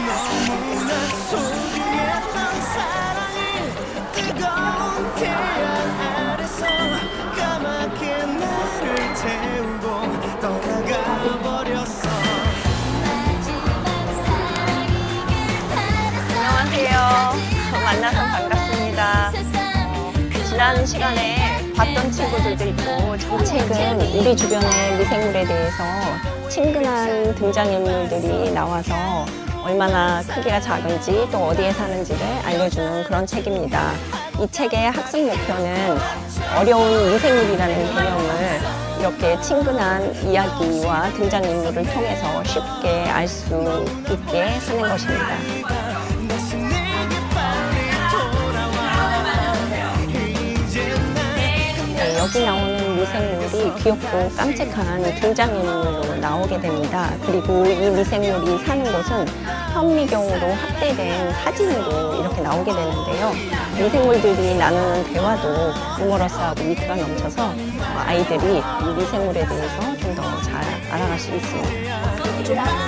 너무나 소중했던 사랑이 뜨거운 길. 지난 시간에 봤던 친구들도 있고 이 책은 우리 주변의 미생물에 대해서 친근한 등장인물들이 나와서 얼마나 크기가 작은지 또 어디에 사는지를 알려주는 그런 책입니다. 이 책의 학습 목표는 어려운 미생물이라는 개념을 이렇게 친근한 이야기와 등장인물을 통해서 쉽게 알 수 있게 하는 것입니다. 여기 나오는 미생물이 귀엽고 깜찍한 등장인물로 나오게 됩니다. 그리고 이 미생물이 사는 곳은 현미경으로 확대된 사진으로 이렇게 나오게 되는데요. 미생물들이 나누는 대화도 유머러스하고 위트가 넘쳐서 어, 아이들이 이 미생물에 대해서 좀 더 잘 알아갈 수 있습니다.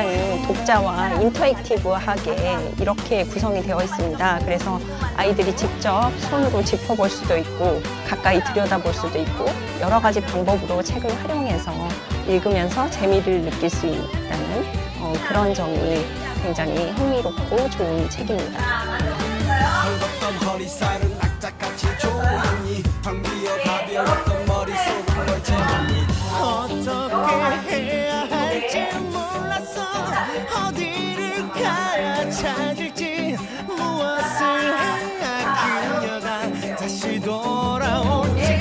굉장히 독자와 인터액티브하게 이렇게 구성이 되어 있습니다. 그래서 아이들이 직접 손으로 짚어볼 수도 있고 가까이 들여다볼 수도 있고 여러 가지 방법으로 책을 활용해서 읽으면서 재미를 느낄 수 있다는 어, 그런 점이 굉장히 흥미롭고 좋은 책입니다. 가야 찾을지 무엇을 해야 그녀가 다시 돌아올지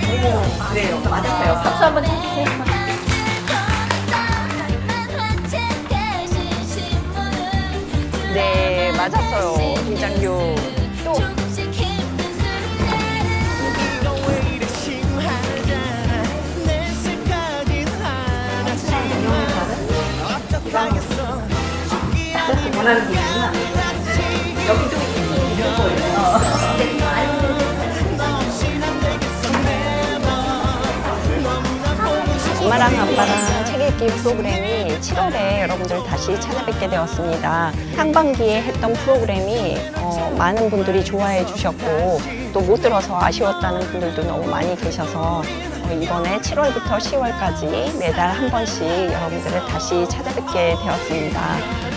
그래요. 맞았어요. 박수 한번 해주세요. 네, 맞았어요. 김장규. 원하는 부분이나 여기도 있을 거예요. 엄마랑 아빠랑 책 읽기 프로그램이 7월에 여러분들 다시 찾아뵙게 되었습니다. 상반기에 했던 프로그램이 어, 많은 분들이 좋아해 주셨고 또 못 들어서 아쉬웠다는 분들도 너무 많이 계셔서 어, 이번에 7월부터 10월까지 매달 한 번씩 여러분들을 다시 찾아뵙게 되었습니다.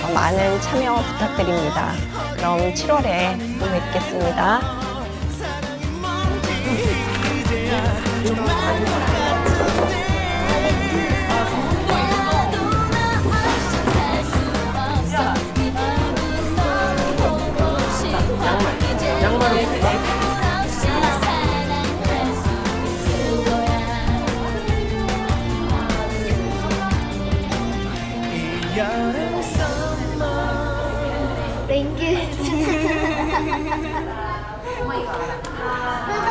어, 많은 참여 부탁드립니다. 그럼 7월에 또 뵙겠습니다. Thank you. Oh